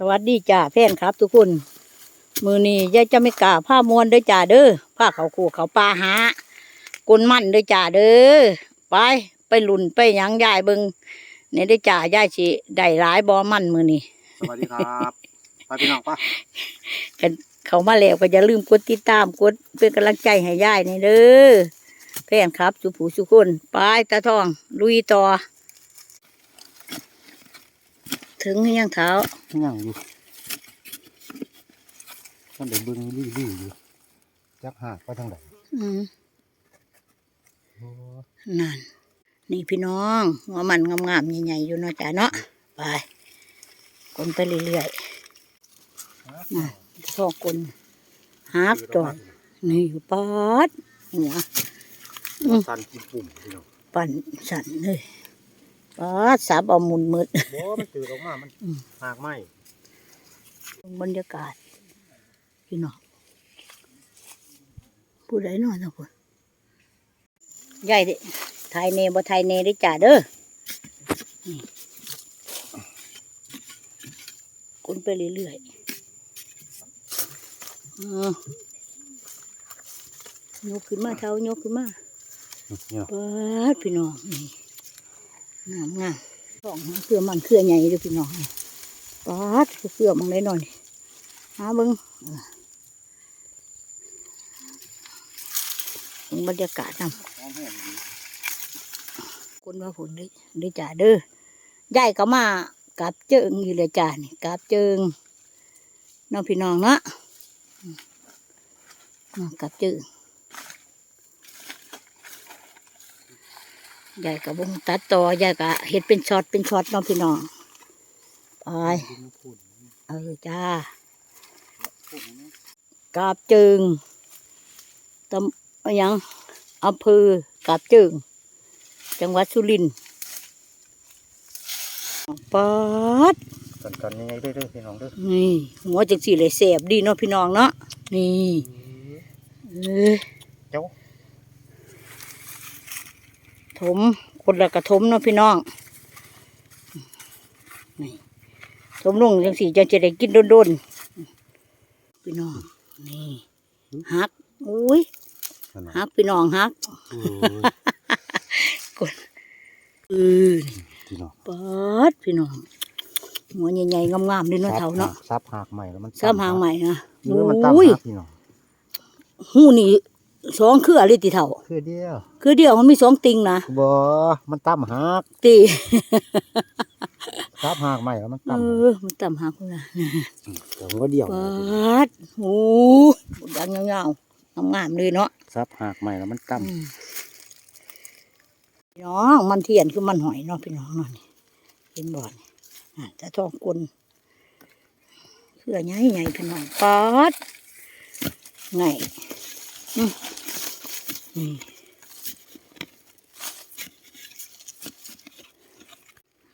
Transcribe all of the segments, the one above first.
สวัสดีจ้าแฟนครับ ทุกคน มือนี้ยายจะไม่กล้าผ้ามวนเด้อจ้าเด้อผ้าเขาขู่เขาปลาหากลมันเด้อจ้าเด้อไปไปหลุนไปหยังยายเบิงเนี่ยเด้อจ้ายายสิได้หลายบอมันมือนี้สวัสดีครับไปพี่น้องปะกันเขามาแล้วก็อย่าลืมกดติดตามกดเป็นกำลังใจให้ยายนี่เด้อแฟนครับสุผูสุคนไปตาทองลุยต่อ ถึงหรือยังเท้ายังอยู่มันเดี๋ยวเบิ้งลื้อๆอยู่จักหากไปทางไหนอืมโอ้นั่น นี่พี่น้องหัวมันงามๆใหญ่ๆอยู่เนาะจ้ะเนาะไปกลนไปเรื่อยๆน่ะทอกกลฮักจอดนี่อยู่ปอดหัวอืมสันกินปุ่มพี่น้องปั่นสั่นเลย ปอดสับเอาหมุนมืดบ่มันตื่นออกมา มันอืมหากไหมบรรยากาศ พี่น้องผู้ใดนอนนะคุณยายเด้ไทยเนบ่ไทยเนได้จ่าเด้อนี่คนไปเรื่อยๆอืมยกขึ้นมาเท้ายกขึ้นมาเนี่ยเปิดพี่น้องนี่ งามงามสองเครือมันเครือใหญ่เลยพี่น้องนี่เปิดเครือมันได้หน่อยหาเบิ้งบรรยากาศนำคนว่าผลได้ได้จ่าเด้อยายก็มากับเจิงอยู่เลยจ่านี่กับเจิงน้องพี่น้องเนาะกับเจิง ยายกับบงตัดต่อยายกะเห็ดเป็นช็อตเป็นช็อตเน้องพี่น้องไปเออจ้ากาบจึงตำอะหยังอำเภอกาบจึงจังหวัดสุรินทร์ปัดกันกันยังไงได้เด้อพี่น้องเด้อนี่หัวจังสีเลยแสบดีเนาะพี่น้องเนาะนี่เอ้ยเจ้า ถมคนละกระถมเนาะพี่น้องนี่ถมลงจังสีจะจะได้กินโดนๆพี่น้องนี่ฮักอุ้ยนั่นน่ะฮักพี่น้องฮักเออเออพี่น้องเปิดพี่น้องหัวใหญ่ๆงามๆเลยเนาะเท่าเนาะซับหากใหม่แล้วมันซ้ำหางใหม่นะเนื้อมันตั้มอุ้ยหากพี่น้องหูนี่ สองเครือเลยติเท่า คือเดียว คือเดียวมันมีสองติงนะบ่มันตั้มหากตีซับหากใหม่แล้วมันเอตั้มอมันต่ำหักคนละแต่ว่าเดียวเปิดโอ้ยดังเงาๆงามๆเลยเนาะซับหากใหม่แล้วมันตั้มอืมพี่น้องมันเทียนคือมันหอยเนาะพี่น้องเนาะนี่เห็นบ่อนอะจะทองกลเพื่อใหญ่ใหญ่ๆพี่น้องปัดไงอืม นี่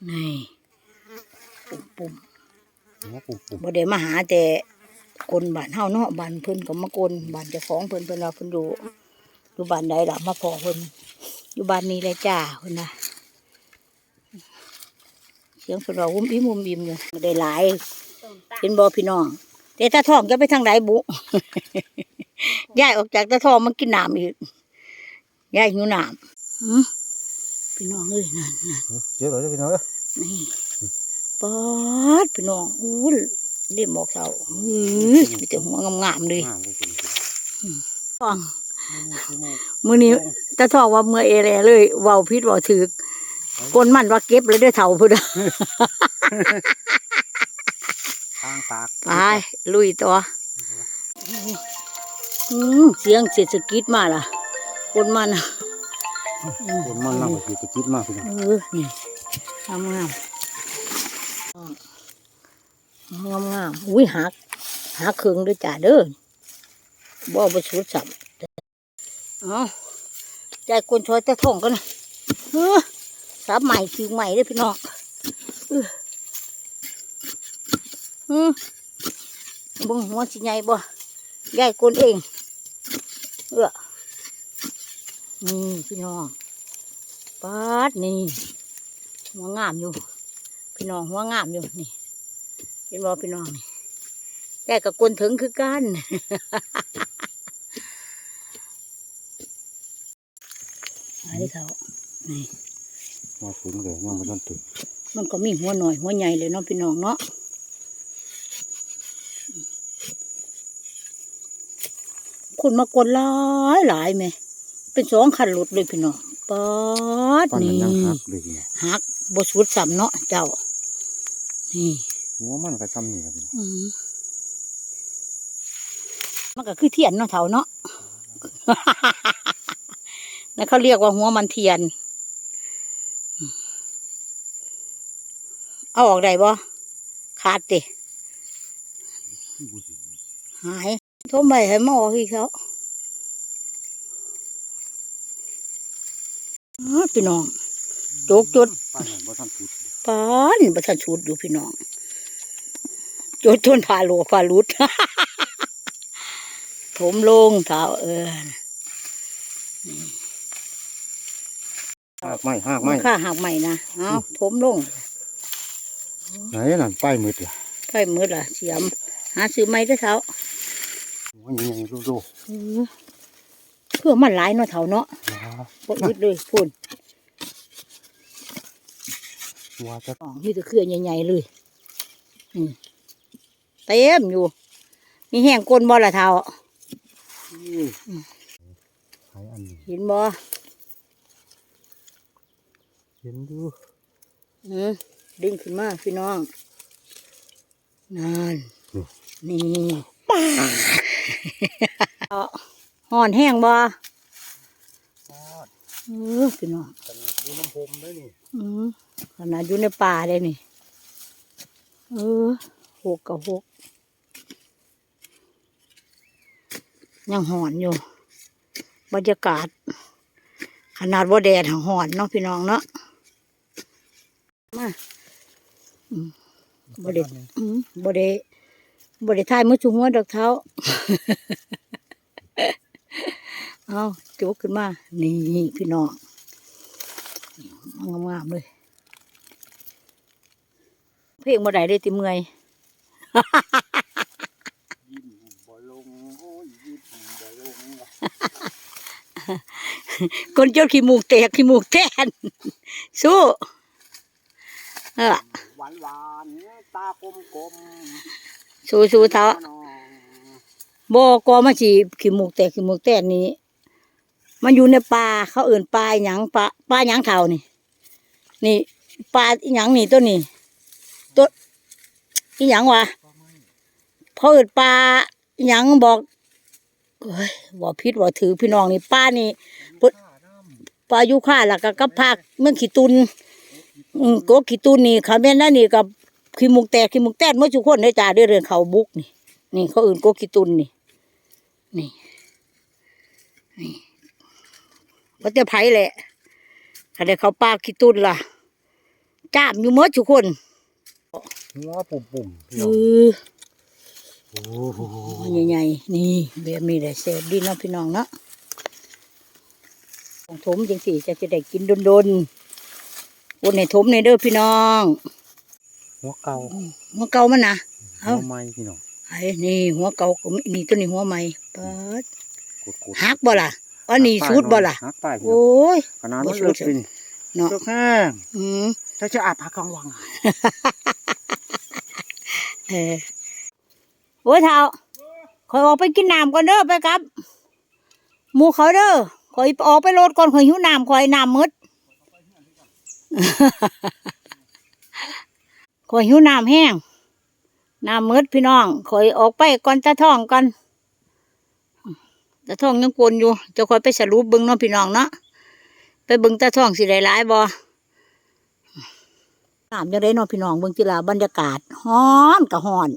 นี่ปุ่มๆหัวปุ่มปุ่มบ่ได้มาหาแต่คนบ้านเฮาเนาะบ้านเพิ่นก็มากลบ้านเจ้าของเพิ่นเพิ่นว่าเพิ่นอยู่อยู่บ้านใดล่ะมาพอเพิ่นอยู่บ้านนี้เลยจ้าเพิ่นน่ะเสียงเพิ่นว่าวุ้มอิ่มวุ้มอิ่มอยู่บ่ได้หลายเห็นบ่พี่น้องแต่ตาทองจะไปทางใดบุย้ายออกจากตาทองมากินน้ำอีก ย้ายหิวน้ำหือพี่น้องเอ้ยนั่นนั่นเยอะเลยเด้อพี่น้องเด้อนี่ปอดพี่น้องอู้เล่มบอกเสาอื้อมีแต่หัวงามๆเลยงามเลยพี่น้องฟังมื้อนี้ตาทองว่าเมื่อเอแลเลยเว้าพิษเว้าถึกกนมันว่าเก็บเลยเด้อเท่าพุ่นน่ะทางปากไปลุยต่ออืมเสียงเศรษฐกิจมาล่ะ คนมันน่ะคนมันนั่งอยู่จะคิดมากพี่น้องเออนี่งามงามงามงามๆอุ้ยหักหักเครื่องด้วยจ้าเด้อบ่ไปสุดสับเอาใจคนช่วยตะท่องกันนะเออสับใหม่คือใหม่เด้อพี่น้องเอออืมเบึงหัวสิใหญ่บ่ยายคนเองเออ นี่พี่น้องปาดนี่หัวงามอยู่ พี่น้องหัวงามอยู่นี่เห็นบ่พี่น้องนี่แต่กับกลถึงคือกันอันนี้เขานี่มาถึงเลยยังไม่ต้องตื่นมันก็มีหัวหน่อยหัวใหญ่เลยเนาะพี่น้องเนาะคนมากดหลายหลายไหม เป็นสองคันรถเลยพี่น้องป๊าดปั้นมันนี่ยังหักเลยเนี่ยหักบสุดสำเนาะเจ้า นี่หัวมันก็ทำนี่ครับพี่น้องอืมมันก็คือเทียนเนาะเถาเนาะ นั่นเขาเรียกว่าหัวมันเทียน เอาออกได้บ่ขาดติหายโทมไปให้มาออกอีกเขาอ้า พี่น้องโจกจุดปั้นมันบ่ทันพูดปานบัทันชุดอยู่พี่น้องโจดจนพาโลพาลุดถมลงเท้าเออหักไม้หักไม้ข้าหักใหม่นะเอาถมลงไหนนั่นป้ายมืดล่ะไฟมืดล่ะเสียม หาซื้อไม้ด้วยเท้าหัวยังยังดูดูเออเพื่อมันหลายเนาะเท้าเนาะว้าวบ่อึดเลยพุ่นหัวจะอ๋อมีแต่เครือใหญ่ๆเลยเต็มอยู่ มีแห้งก้นบ่ละเท้าหายอันนี้เห็นบ่เห็นดูดึงขึ้นมาพี่น้องนั่นนี่ป้า ห่อนแห้งบ่เออพี่น้องดูน้ำพมได้นี่อืมขนาดอยู่ในป่าเลยนี่ เออหกกับหกยังหอนอยู่ บรรยากาศ ขนาดว่าแดดหอนเนาะพี่น้องเนาะมาอืมบ่ได้อืมบ่ได้บ่ได้ทายมือจุหัวดอกเท้า เอาจุกขึ้นมา นี่พี่น้องงามๆเลย เพลงบ่ได้ได้ติเมื่อยยิ้มบ่ลงยคนจ้าขี้มูกแตกขี้มูกแตนสู้เออหวานหวานตากลมกลมสู้สู้เท้าบกอมาสิขี้มูกแตกขี้มูกแตนนี้ มันอยู่ในป่าเขาเอื่นปลาหยังปลาปลาหยังเทานี่ นี่ปลาอีหยังนี่ตัวนี้ตัวอีหยังวะเขาเอื่นปลาอีหยังบอกเอ้ยบอกพิษบอกถือพี่น้องนี่ป้านี่ปลายุค่าล้วก็กับผักเมื่อขี้ตุนอืมก็ขี้ตุนนี่เขาแม่นนั่นนี่กับขี้มุกแตกขี้มุกแตกเมื่อทุกคนได้จ่าด้วยเรื่องเขาบุกนี่ นี่เขาอื่นก็ขี้ตุนนี่ นี่นี่ ก็จะไผแหละถ้าได้เขาปลาขี้ตุนล่ะจ้ามอยู่เมื่อทุกคนหัวปุ่มปุ่มๆพี่เอน้องอโอ้โหใหญ่ๆนี่แบบนี้ได้เสพดีเนาะพี่น้องเนาะของถมจังสี่จะจะได้กินดนๆวนให้ถมในเด้อพี่น้อง หัวเก่าหัวเก่ามันนะเอ้าหัวไม้พี่น้องไอ้นี่หัวเก่าก็มีนี่ตัวนี้หัวใหม่เปิดกดกดหักบ่ล่ะ อันนี้สูดบ่ล่ะหักป้ายพี่น้โอ้องยขนาดมันบ่เลิกสุดเป็นเนาะเลิกแห้งอืมถ้าจะอาบผักกลางวังเออโอ้ยเท้าคอยออกไปกินน้ำก่อนเด้อไปครับหมูเขาเด้อคอยออกไปโลดก่อนคอยหิวน้ำคอยน้ำมืดคอยหิวน้ำแห้งน้ำมืดพี่น้องคอยออกไปก่อนตาท่องก่อน ตาท่องยังกวนอยู่จะคอยไปสรุปบิ้งเนาะพี่น้องเนาะไปบิ้งตาท่องสิได้หลายบ่น้ำยังได้เนาะพี่น้องเบิ้งจิลาบรรยากาศฮ้อนกับฮ้อน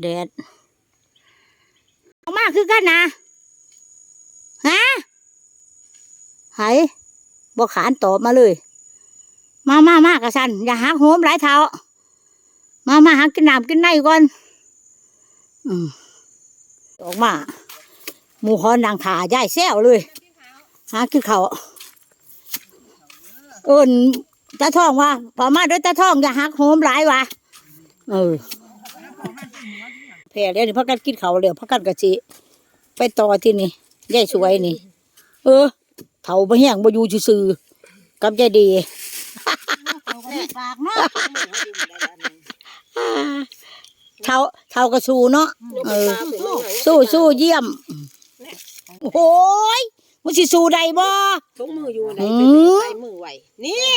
แดดออกมาคือกันนะฮะไหบ่ขานตอบมาเลย มามามากระสันอย่าหักโหมหลายเท้ามามาหักกินน้ำกินในก่อน อืมออกมา หมูฮอนนางขาย่ายแซวเลย หาคือเขาเอินตาทองว่าพอมาด้วยตาทองอย่าหักโหมหลายวะเออแผ่แล้วนี่พักกันกินเขาวแล้วพักกันกะจิไปต่อที่นี่ยายสวยนี่ เออเถาบ่แห้งบ่อยู่ซื่อกับยายดีปากเนาะเท่าเท่ากระสูเนาะเออสู้สู้เยี่ยม โอ้ยมันสิสู้ได้บ่ทุกมืออยู่ไหนอืไปมใส่มือไว้นี่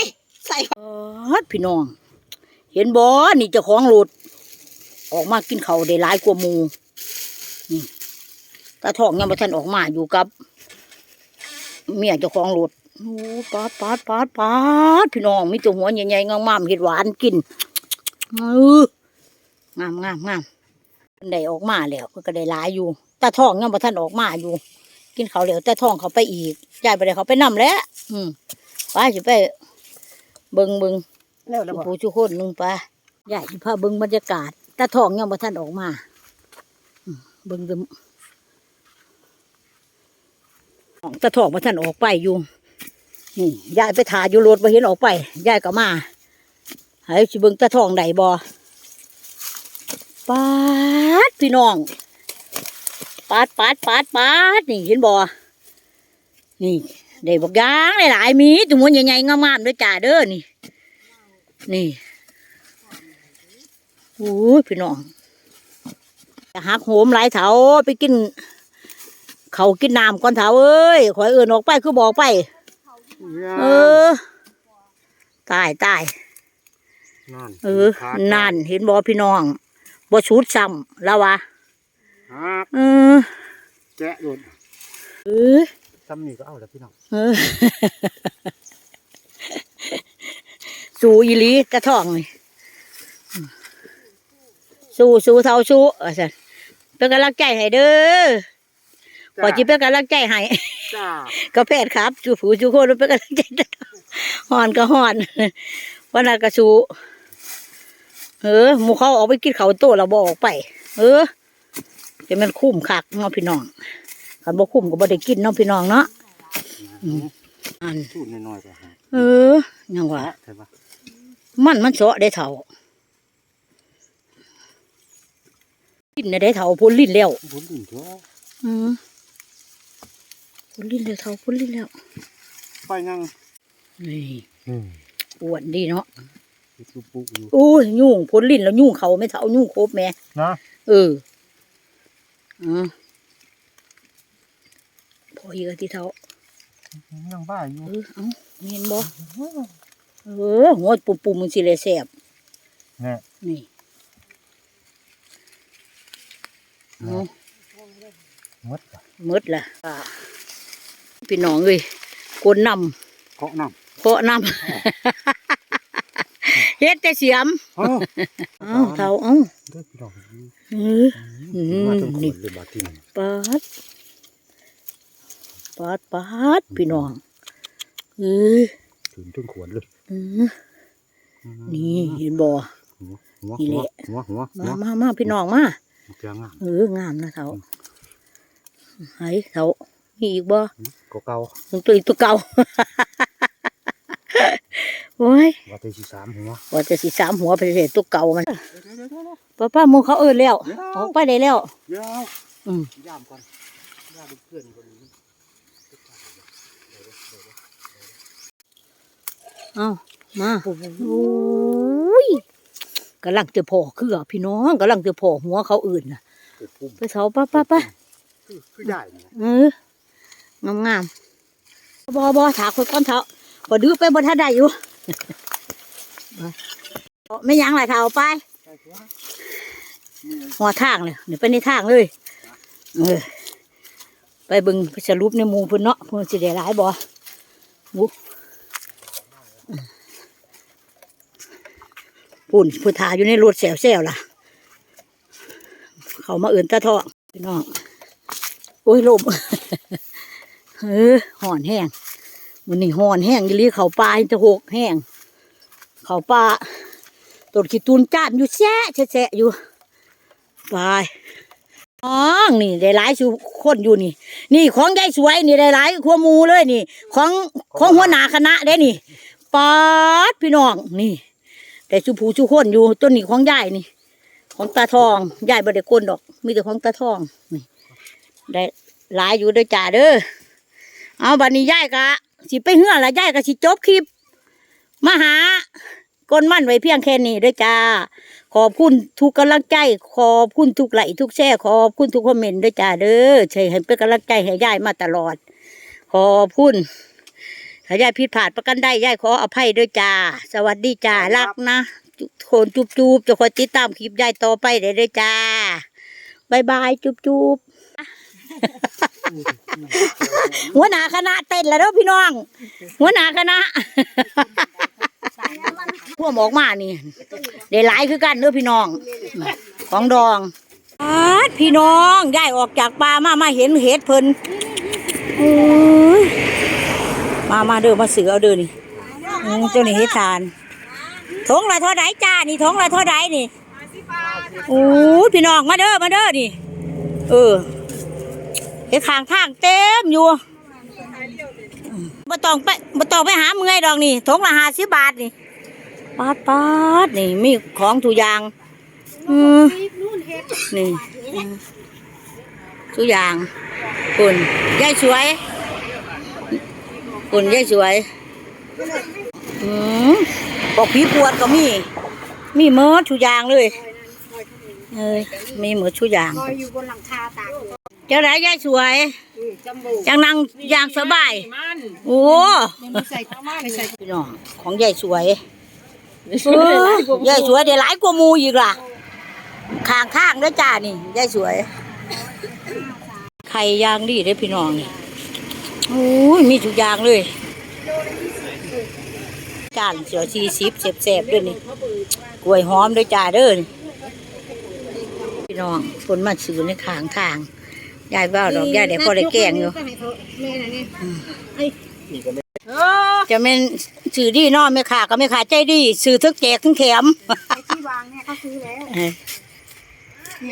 ใส่เออพี่น้อง เห็นบ่นี่เจ้าของรถออกมากินเขาวได้หลายกว่าหมูนี่ตาทองยังบ่ทันออกมาอยู่กับ เมียเจ้าของรถโอ้ปาดปาดปาดปาดพี่น้องมีตัวหัวใหญ่ๆงามๆเห็ดหวานกินเอองามงามงามเพิ่นได้ออกมาแล้วเพิ่นก็ได้หลายอยู่ตาทองยังบ่ทันออกมาอยู่ กินเขาวแล้วตาทองเขาไปอีกยายไปได้เขาไปนํแล้วอืมไปสิไปเบิงเบิงแล้วแล้วบ่ผู้ชุคนหนึ่งไปยายสิพาเบิงบรรยากาศตาทองยังบ่ทันออกมาอืมเบิงเดิมตาทองบ่ทันออกไปอยู่นี่ยายไปถ่ายอยู่รถบ่เห็นออกไปยายก็มาให้สิเบิงตาทองได้บ่ปาดพี่น้องปาดปาดปาดปาดนี่เห็นบ่นี่ได้บอกยางหลายๆมีตัวมันใหญ่ๆงามๆด้วยจ้าเด้อนี่ นี่โอ้ยพี่น้องจะหักโหมหลายเถาไปกิน เขาวกินน้ำก่อนเถาเอ้ยขอยเอื่นออกไปคือบอกไป เออ ตายตายนั่นเออ นั่นเห็นบอพี่น้องบ่ชุดซ้ำแล้ววะฮัก เออแกะโดนเออซ้ำนี่ก็เอาแล้วพี่น้องเออสู้อีหลีกระท่องนี่สู้สู้เท่าสู้อะสันเป็นกำลังใจให้เด้อขอจิเป็นกำลังใจให้จ้าก็แพทย์ครับจูผู้จูคนเป็นกำลังใจห่อนก็ห่อนวันนั้นก็สู้เออหมูเขาออกไปกินเขาวโตเราบอออกไป เออ จะมันคุ้มคักเนาะพี่น้องคันบ่คุ้มก็บ่ได้กินเนาะพี่น้องเนาะอืมอันสูดน้อยๆไปฮะเออยังว่าใช่ปะมันมันเสาะได้เท่าลิ้นน่ะได้เท่าพ้นลิ้นแล้วบุญดินจ้าอืมพ้นลิ้นแล้วเท่าพ้นลิ้นแล้วไปยังนี่อืมอ้วนดีเนาะลูกปุ๊กอยู่โอ้ยยุ่งพ้นลิ้นแล้วยุ่งเขาไม่เท่ายุ่งครบแม่นะเออ อืมพออีกแล้วที่เท่ายังบ้าอยู่เออเอาเห็นบ่เออหัวปุ่มปุ่มๆมันสิเลยแสบเนี่ยนี่เอาหมดละหมดละอ่าพี่น้องเอ้ยกวนนเกาะน้ำเพาะนำ เฮ็ดแต่เสียมำเอ้าเอ้าเท่าเอ้าเด้อพี่น้องเอออืมมาจนขนเลยบาดที่นี่ปาดปาดปาดพี่น้องเออถึงจนขวนเลยเออนี่เห็นบ่หัวหัวนี่หัแหวละหัวหัวหัมาวมามาพี่น้องมาเจียงอะเอองามนะเท่าไห้เท่ามีอีกบ่ก็เก่ามันตัวอีกตัวเก่า โอ้ยว่าไปสิสามหัวว่าจะสิสามหัวไปเสียตัวเก่ามันป้าป้าหมูเขาเอินแล้วออกไปได้แล้วเดี๋ยวอืมย่ามก่อนย่ามเป็นเพื่อนคนนี้เอามาโอ้ยกำลังจะพอคืออะพี่น้องกำลังจะพอหัวเขาอื่นน่ะตัวปุ่มไปเสาป้าป้าป้าคือคือได้เนี่ยเอองามงามๆบอบอถาคนก้อนเท้าพอดื้อไปบนท่าได้อยู่ ไม่ยั้งหลายเท้าไป หัวทางเลยเดี๋ยวไปในทางเลย เออ ไปบึงสรุปในมูพุ่นเนาะพุ่นสิได้หลายบ่บุปุ่นผู้ทาอยู่ในรถแซวๆล่ะ เขามาเอื่นตาทองพี่น้อง โอ้ยลมเออห่อนแห้ง มันนี่ห่อนแห้งยี่ลีเขาปลาจะหกแห้งเขาปลาต้นขี้ตูนจ้านอยู่แช่แฉะอยู่ไปน้องนี่ได้หลายสุคนอยู่นี่ นี่ของยายสวยนี่ได้หลายขัวมูเลยนี่ ของของหัวหน้าคณะได้นี่ปาดพี่น้องนี่แต่สุผูสุคนอยู่ต้นนี้ของยายนี่ ของตาทองยายบ่ได้กลนดอก มีแต่ของตาทองนี่ได้หลายอยู่ด้อจ้าเด้อเอาบัดนี้ยายกะ สิไปเฮือนละยายกะสิจบคลิปมาหากลมั่นไว้เพียงแค่นี้เด้อจ้า ขอบคุณทุกกำลังใจ ขอบคุณทุกไลค์ทุกแชร์ขอบคุณทุกคอมเมนต์ด้วยจ้าเด้อใช่ให้เป็นกำลังใจให้ยายมาตลอด ขอบคุณถ้ายายผิดพลาดประกันได้ยายขออภัยด้วยจ้า สวัสดีจ้ารักนะทุกคนจุบจูบจะคอยติดตามคลิปยายต่อไปเด้อเด้อจ้าบายบายจุบจูบ หัวหน้าคณะเต้นแล้วเด้อพี่น้อง หัวหน้าคณะพวกหมออกมานี่ได้หลายคือกันเด้อพี่น้อง ของดองพี่น้องยายออกจากป่ามามาเห็นเห็ดเพิ่นมามาเด้อมาเสือเอาเด้อนี่เจ้านี่เห็ดทานทงละเท่าไดจ้านี่ทงละเท่าไดนี่โอ้พี่น้องมาเด้อมาเด้อนี่ เออ เห็ดข้างทางเต็มอยู่บ่ต้องไปบ่ต้องไปหาเมื่อยดอกนี่ทงละห้าสิบบาทนี่ปาดปาดนี่มีของทุกอย่างอืมนี่ทุกอย่างคุณยายสวยคุณยายสวยอืมบอกผีปวดก็มี มีเมดทุกอย่างเลยเอ้ยมีหมดทุกอย่าง ลอยอยู่บนหลังคาตากอยู่เจ้าไหนยายสวยอืมจมูกจังนั่งอย่างสบายมันโอ้มันใส่ข้าวมันใส่พี่น้องของยายสวยเออยายสวยเดี๋ยวหลายกว่าหมูอีกล่ะข้างข้างๆเด้อจ้านี่ยายสวย ไข่ย่างดีเด้อพี่น้องนี่โอ้ยมีทุกอย่างเลยจานเสียวซีซิบเสบๆด้วยนี่กล้วยหอมด้วยจ้าเด้อนี่พี่น้องคนมาซื้อในข้างทาง ยายเบ้าดอกยายเดี๋ยวพอได้แกงอยู่แม่น่ะนี่ไอ้เออจะเป็นซื้อดีเนอไม่ขาก็ไม่ขาใจดีซื้อทึกแจกทึกแถมไอ้ที่วางเนี่ยเขาซื้อแล้วเออ